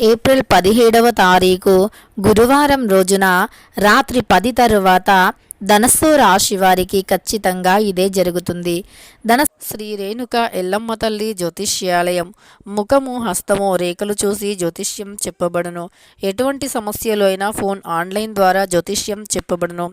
April పదిహేడవ తారీఖు గురువారం రోజున రాత్రి పది తరువాత ధనస్సు రాశి వారికి ఖచ్చితంగా ఇదే జరుగుతుంది. ధన శ్రీ రేణుక ఎల్లమ్మ తల్లి జ్యోతిష్యాలయం. ముఖము హస్తము రేఖలు చూసి జ్యోతిష్యం చెప్పబడును. ఎటువంటి సమస్యలు అయినా ఫోన్ ఆన్లైన్ ద్వారా జ్యోతిష్యం చెప్పబడును.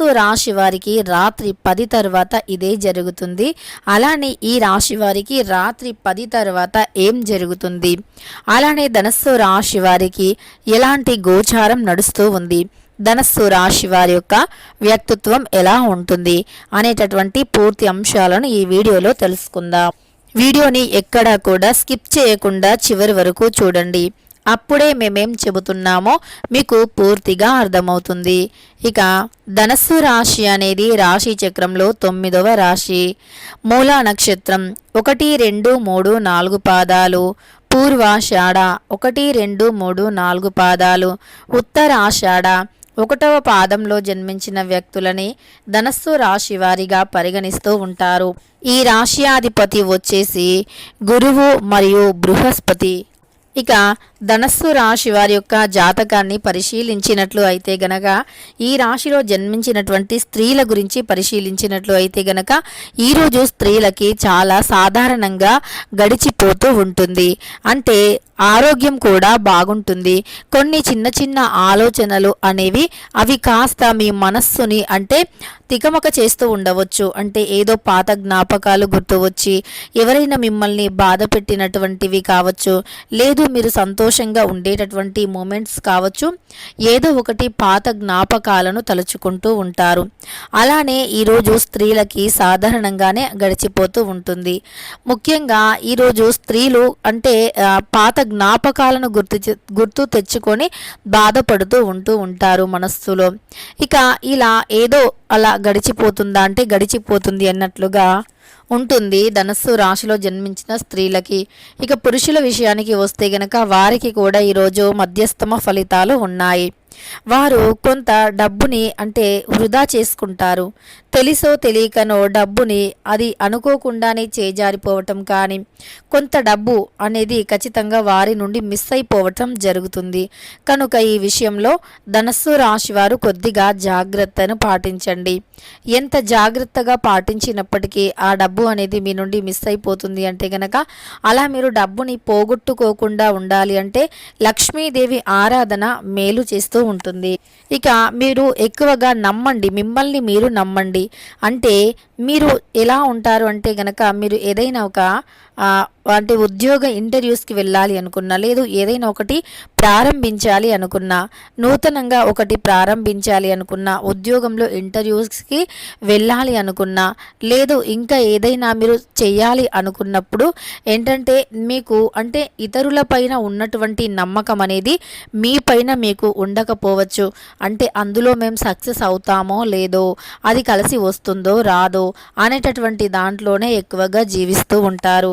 ధనుసు రాశి వారికి రాత్రి పది తర్వాత ఇదే జరుగుతుంది. అలానే ఈ రాశి వారికి రాత్రి పది తర్వాత ఏం జరుగుతుంది? అలానే ధనస్సు రాశి వారికి ఎలాంటి గోచారం నడుస్తూ ఉంది? ధనస్సు రాశి వారి యొక్క వ్యక్తిత్వం ఎలా ఉంటుంది? అనేటటువంటి పూర్తి అంశాలను ఈ వీడియోలో తెలుసుకుందాం. వీడియోని ఎక్కడా కూడా స్కిప్ చేయకుండా చివరి వరకు చూడండి. అప్పుడే మేమేం చెబుతున్నామో మీకు పూర్తిగా అర్థమవుతుంది. ఇక ధనస్సు రాశి అనేది రాశి చక్రంలో తొమ్మిదవ రాశి. మూలా నక్షత్రం ఒకటి రెండు మూడు నాలుగు పాదాలు. పూర్వాషాఢ ఒకటి రెండు మూడు నాలుగు పాదాలు. ఉత్తరాషాఢ ఒకటవ పాదంలో జన్మించిన వ్యక్తులని ధనస్సు రాశి వారిగా పరిగణిస్తూ ఉంటారు. ఈ రాశియాధిపతి వచ్చేసి గురువు మరియు బృహస్పతి. ఇక ధనస్సు రాశి వారి యొక్క జాతకాన్ని పరిశీలించినట్లు అయితే గనక ఈ రాశిలో జన్మించినటువంటి స్త్రీల గురించి పరిశీలించినట్లు అయితే గనక ఈరోజు స్త్రీలకి చాలా సాధారణంగా గడిచిపోతూ ఉంటుంది. అంటే ఆరోగ్యం కూడా బాగుంటుంది. కొన్ని చిన్న చిన్న ఆలోచనలు అనేవి అవి కాస్త మీ మనస్సుని అంటే తికమక చేస్తూ ఉండవచ్చు. అంటే ఏదో పాత జ్ఞాపకాలు గుర్తు వచ్చి ఎవరైనా మిమ్మల్ని బాధ పెట్టినటువంటివి కావచ్చు లేదు మీరు సంతోషంగా ఉండేటటువంటి మూమెంట్స్ కావచ్చు ఏదో ఒకటి పాత జ్ఞాపకాలను తలుచుకుంటూ ఉంటారు. అలానే ఈరోజు స్త్రీలకి సాధారణంగానే గడిచిపోతూ ఉంటుంది. ముఖ్యంగా ఈరోజు స్త్రీలు అంటే పాత జ్ఞాపకాలను గుర్తు గుర్తు తెచ్చుకొని బాధపడుతూ ఉంటూ ఉంటారు మనస్సులో. ఇక ఇలా ఏదో అలా గడిచిపోతుందా అంటే గడిచిపోతుంది అన్నట్లుగా ఉంటుంది. ధనస్సు రాశిలో జన్మించిన స్త్రీలకి. ఇక పురుషుల విషయానికి వస్తే గనక వారికి కూడా ఈరోజు మధ్యస్థమ ఫలితాలు ఉన్నాయి. వారు కొంత డబ్బుని అంటే వృధా చేసుకుంటారు. తెలిసో తెలియకనో డబ్బుని అది అనుకోకుండానే చేజారిపోవటం కానీ కొంత డబ్బు అనేది ఖచ్చితంగా వారి నుండి మిస్ అయిపోవటం జరుగుతుంది. కనుక ఈ విషయంలో ధనస్సు రాశి వారు కొద్దిగా జాగ్రత్తను పాటించండి. ఎంత జాగ్రత్తగా పాటించినప్పటికీ ఆ డబ్బు అనేది మీ నుండి మిస్ అయిపోతుంది అంటే గనక అలా మీరు డబ్బుని పోగొట్టుకోకుండా ఉండాలి అంటే లక్ష్మీదేవి ఆరాధన మేలు చేస్తూ ఉంటుంది. ఇక మీరు ఎక్కువగా నమ్మండి మిమ్మల్ని మీరు నమ్మండి. అంటే మీరు ఎలా ఉంటారు అంటే గనక మీరు ఏదైనా ఒక అంటే ఉద్యోగ ఇంటర్వ్యూస్కి వెళ్ళాలి అనుకున్నా లేదు ఏదైనా ఒకటి ప్రారంభించాలి అనుకున్నా నూతనంగా ఒకటి ప్రారంభించాలి అనుకున్నా ఉద్యోగంలో ఇంటర్వ్యూస్కి వెళ్ళాలి అనుకున్నా లేదు ఇంకా ఏదైనా మీరు చేయాలి అనుకున్నప్పుడు ఏంటంటే మీకు అంటే ఇతరుల పైన ఉన్నటువంటి నమ్మకం అనేది మీ పైన మీకు ఉండకపోవచ్చు. అంటే అందులో మేము సక్సెస్ అవుతామో లేదో అది కలిసి వస్తుందో రాదో అనేటటువంటి దాంట్లోనే ఎక్కువగా జీవిస్తూ ఉంటారు.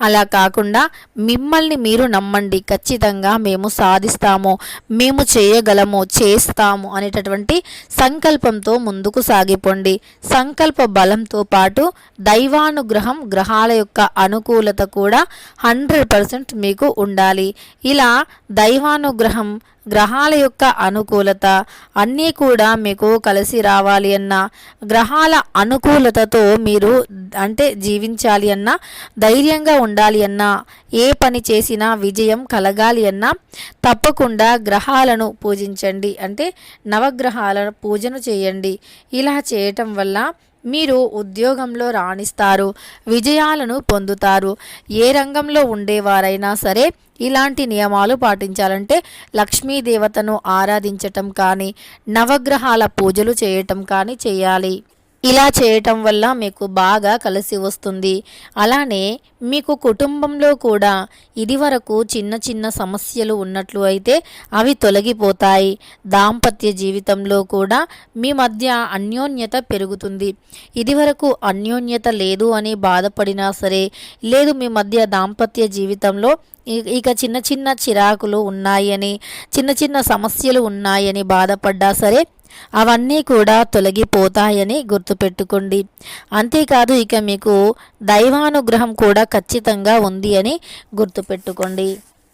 అలా కాకుండా మిమ్మల్ని మీరు నమ్మండి. ఖచ్చితంగా మేము సాధిస్తాము. మేము చేయగలము చేస్తాము అనేటటువంటి సంకల్పంతో ముందుకు సాగిపోండి. సంకల్ప బలంతో పాటు దైవానుగ్రహం గ్రహాల యొక్క అనుకూలత కూడా హండ్రెడ్ పర్సెంట్ మీకు ఉండాలి. ఇలా దైవానుగ్రహం గ్రహాల యొక్క అనుకూలత అన్నీ కూడా మీకు కలిసి రావాలి అన్న గ్రహాల అనుకూలతతో మీరు అంటే జీవించాలి అన్నా ధైర్యంగా ఉండాలి అన్నా. ఏ పని చేసినా విజయం కలగాలి అన్నా. తప్పకుండా గ్రహాలను పూజించండి. అంటే నవగ్రహాల పూజను చేయండి. ఇలా చేయటం వల్ల మీరు ఉద్యోగంలో రాణిస్తారు విజయాలను పొందుతారు. ఏ రంగంలో ఉండేవారైనా సరే ఇలాంటి నియమాలు పాటించాలంటే లక్ష్మీదేవతను ఆరాధించటం కానీ నవగ్రహాల పూజలు చేయటం కానీ చేయాలి. ఇలా చేయటం వల్ల మీకు బాగా కలిసి వస్తుంది. అలానే మీకు కుటుంబంలో కూడా ఇదివరకు చిన్న చిన్న సమస్యలు ఉన్నట్లు అయితే అవి తొలగిపోతాయి. దాంపత్య జీవితంలో కూడా మీ మధ్య అన్యోన్యత పెరుగుతుంది. ఇదివరకు అన్యోన్యత లేదు అని బాధపడినా సరే లేదు మీ మధ్య దాంపత్య జీవితంలో ఇక చిన్న చిన్న చిరాకులు ఉన్నాయని చిన్న చిన్న సమస్యలు ఉన్నాయని బాధపడ్డా సరే అవన్నీ కూడా తొలగిపోతాయని గుర్తుపెట్టుకోండి. అంతేకాదు ఇక మీకు దైవానుగ్రహం కూడా ఖచ్చితంగా ఉంది అని గుర్తుపెట్టుకోండి.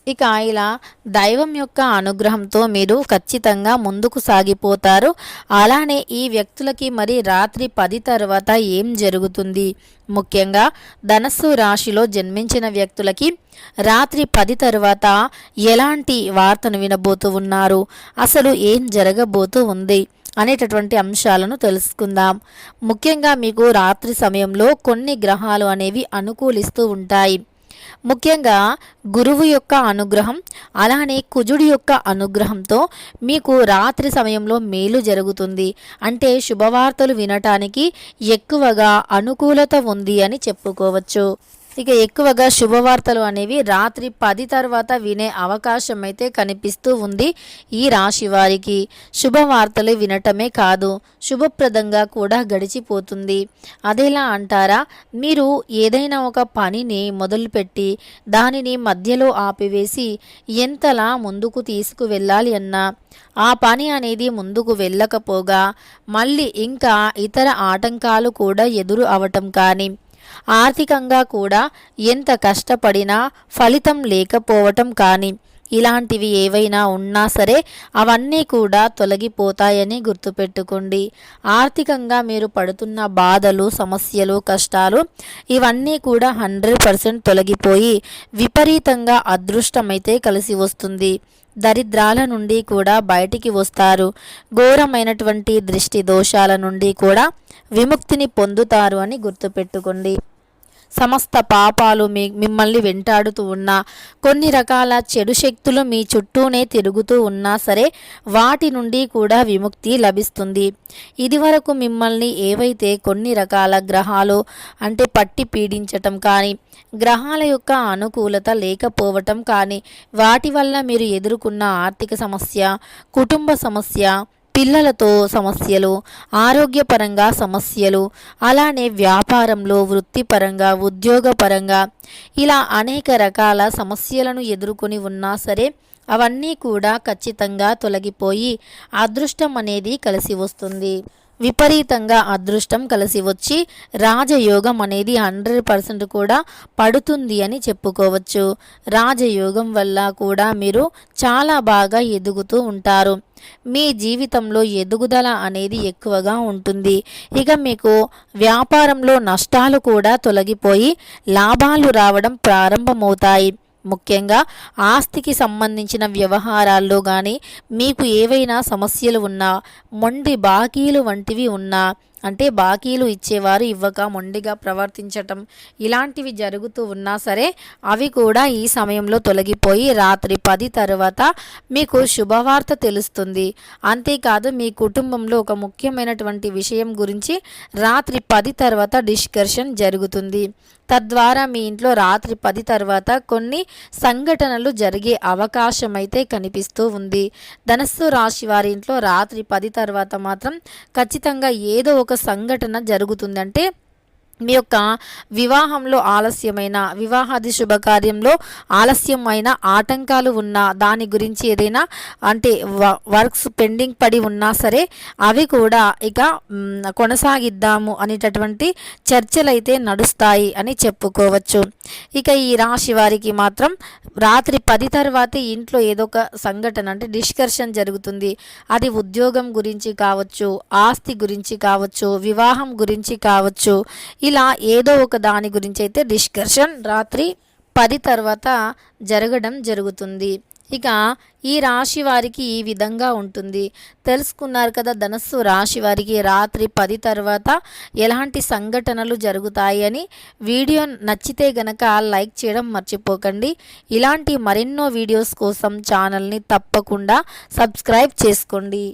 ఇక ఇలా దైవం యొక్క అనుగ్రహంతో మీరు ఖచ్చితంగా ముందుకు సాగిపోతారు. అలానే ఈ వ్యక్తులకి మరి రాత్రి పది తర్వాత ఏం జరుగుతుంది? ముఖ్యంగా ధనస్సు రాశిలో జన్మించిన వ్యక్తులకి రాత్రి పది తర్వాత ఎలాంటి వార్తను వినబోతూ ఉన్నారు? అసలు ఏం జరగబోతూ ఉంది? అనేటటువంటి అంశాలను తెలుసుకుందాం. ముఖ్యంగా మీకు రాత్రి సమయంలో కొన్ని గ్రహాలు అనేవి అనుకూలిస్తూ ఉంటాయి. ముఖ్యంగా గురువు యొక్క అనుగ్రహం అలానే కుజుడి యొక్క అనుగ్రహంతో మీకు రాత్రి సమయంలో మేలు జరుగుతుంది. అంటే శుభవార్తలు వినటానికి ఎక్కువగా అనుకూలత ఉంది అని చెప్పుకోవచ్చు. ఇక ఎక్కువగా శుభవార్తలు అనేవి రాత్రి పది తర్వాత వినే అవకాశం అయితే కనిపిస్తూ ఉంది ఈ రాశి వారికి. శుభవార్తలు వినటమే కాదు శుభప్రదంగా కూడా గడిచిపోతుంది. అదేలా అంటారా మీరు ఏదైనా ఒక పనిని మొదలుపెట్టి దానిని మధ్యలో ఆపివేసి ఎంతలా ముందుకు తీసుకువెళ్ళాలి అన్నా ఆ పని అనేది ముందుకు వెళ్ళకపోగా మళ్ళీ ఇంకా ఇతర ఆటంకాలు కూడా ఎదురు అవటం కానీ ఆర్థికంగా కూడా ఎంత కష్టపడినా ఫలితం లేకపోవటం కానీ ఇలాంటివి ఏవైనా ఉన్నా సరే అవన్నీ కూడా తొలగిపోతాయని గుర్తుపెట్టుకోండి. ఆర్థికంగా మీరు పడుతున్న బాధలు సమస్యలు కష్టాలు ఇవన్నీ కూడా హండ్రెడ్ పర్సెంట్ తొలగిపోయి విపరీతంగా అదృష్టమైతే కలిసి వస్తుంది. దరిద్రాల నుండి కూడా బయటికి వస్తారు. ఘోరమైనటువంటి దృష్టి దోషాల నుండి కూడా విముక్తిని పొందుతారు అని గుర్తుపెట్టుకోండి. సమస్త పాపాలు మీ మిమ్మల్ని వెంటాడుతూ ఉన్నా కొన్ని రకాల చెడు శక్తులు మీ చుట్టూనే తిరుగుతూ ఉన్నా సరే వాటి నుండి కూడా విముక్తి లభిస్తుంది. ఇదివరకు మిమ్మల్ని ఏవైతే కొన్ని రకాల గ్రహాలు అంటే పట్టి పీడించటం కానీ గ్రహాల యొక్క అనుకూలత లేకపోవటం కానీ వాటి వల్ల మీరు ఎదుర్కొన్న ఆర్థిక సమస్య కుటుంబ సమస్య పిల్లలతో సమస్యలు ఆరోగ్యపరంగా సమస్యలు అలానే వ్యాపారంలో వృత్తిపరంగా ఉద్యోగపరంగా ఇలా అనేక రకాల సమస్యలను ఎదుర్కొని ఉన్నా సరే అవన్నీ కూడా ఖచ్చితంగా తొలగిపోయి అదృష్టం అనేది కలిసి వస్తుంది. విపరీతంగా అదృష్టం కలిసి వచ్చి రాజయోగం అనేది హండ్రెడ్ పర్సెంట్ కూడా పడుతుంది అని చెప్పుకోవచ్చు. రాజయోగం వల్ల కూడా మీరు చాలా బాగా ఎదుగుతూ ఉంటారు. మీ జీవితంలో ఎదుగుదల అనేది ఎక్కువగా ఉంటుంది. ఇక మీకు వ్యాపారంలో నష్టాలు కూడా తొలగిపోయి లాభాలు రావడం ప్రారంభమవుతాయి. ముఖ్యంగా ఆస్తికి సంబంధించిన వ్యవహారాల్లో కానీ మీకు ఏవైనా సమస్యలు ఉన్నా మొండి బాకీలు వంటివి ఉన్నా అంటే బాకీలు ఇచ్చేవారు ఇవ్వక మొండిగా ప్రవర్తించటం ఇలాంటివి జరుగుతూ ఉన్నా సరే అవి కూడా ఈ సమయంలో తొలగిపోయి రాత్రి పది తర్వాత మీకు శుభవార్త తెలుస్తుంది. అంతేకాదు మీ కుటుంబంలో ఒక ముఖ్యమైనటువంటి విషయం గురించి రాత్రి పది తర్వాత డిస్కషన్ జరుగుతుంది. తద్వారా మీ ఇంట్లో రాత్రి పది తర్వాత కొన్ని సంఘటనలు జరిగే అవకాశం అయితే కనిపిస్తూ ఉంది. ధనస్సు రాశి వారి ఇంట్లో రాత్రి పది తర్వాత మాత్రం ఖచ్చితంగా ఏదో ఒక సంఘటన జరుగుతుందంటే మీ యొక్క వివాహంలో ఆలస్యమైన వివాహాది శుభకార్యంలో ఆలస్యమైన ఆటంకాలు ఉన్నా దాని గురించి ఏదైనా అంటే వర్క్స్ పెండింగ్ పడి ఉన్నా సరే అవి కూడా ఇక కొనసాగిద్దాము అనేటటువంటి చర్చలైతే నడుస్తాయి అని చెప్పుకోవచ్చు. ఇక ఈ రాశి వారికి మాత్రం రాత్రి పది తర్వాత ఇంట్లో ఏదో ఒక సంఘటన అంటే డిస్కర్షన్ జరుగుతుంది. అది ఉద్యోగం గురించి కావచ్చు ఆస్తి గురించి కావచ్చు వివాహం గురించి కావచ్చు ఇలా ఇలా ఏదో ఒక దాని గురించి అయితే డిస్కషన్ రాత్రి పది తర్వాత జరగడం జరుగుతుంది. ఇక ఈ రాశి వారికి ఈ విధంగా ఉంటుంది. తెలుసుకున్నారు కదా ధనస్సు రాశి వారికి రాత్రి పది తర్వాత ఎలాంటి సంఘటనలు జరుగుతాయి అని. వీడియో నచ్చితే గనక లైక్ చేయడం మర్చిపోకండి. ఇలాంటి మరెన్నో వీడియోస్ కోసం ఛానల్ని తప్పకుండా సబ్స్క్రైబ్ చేసుకోండి.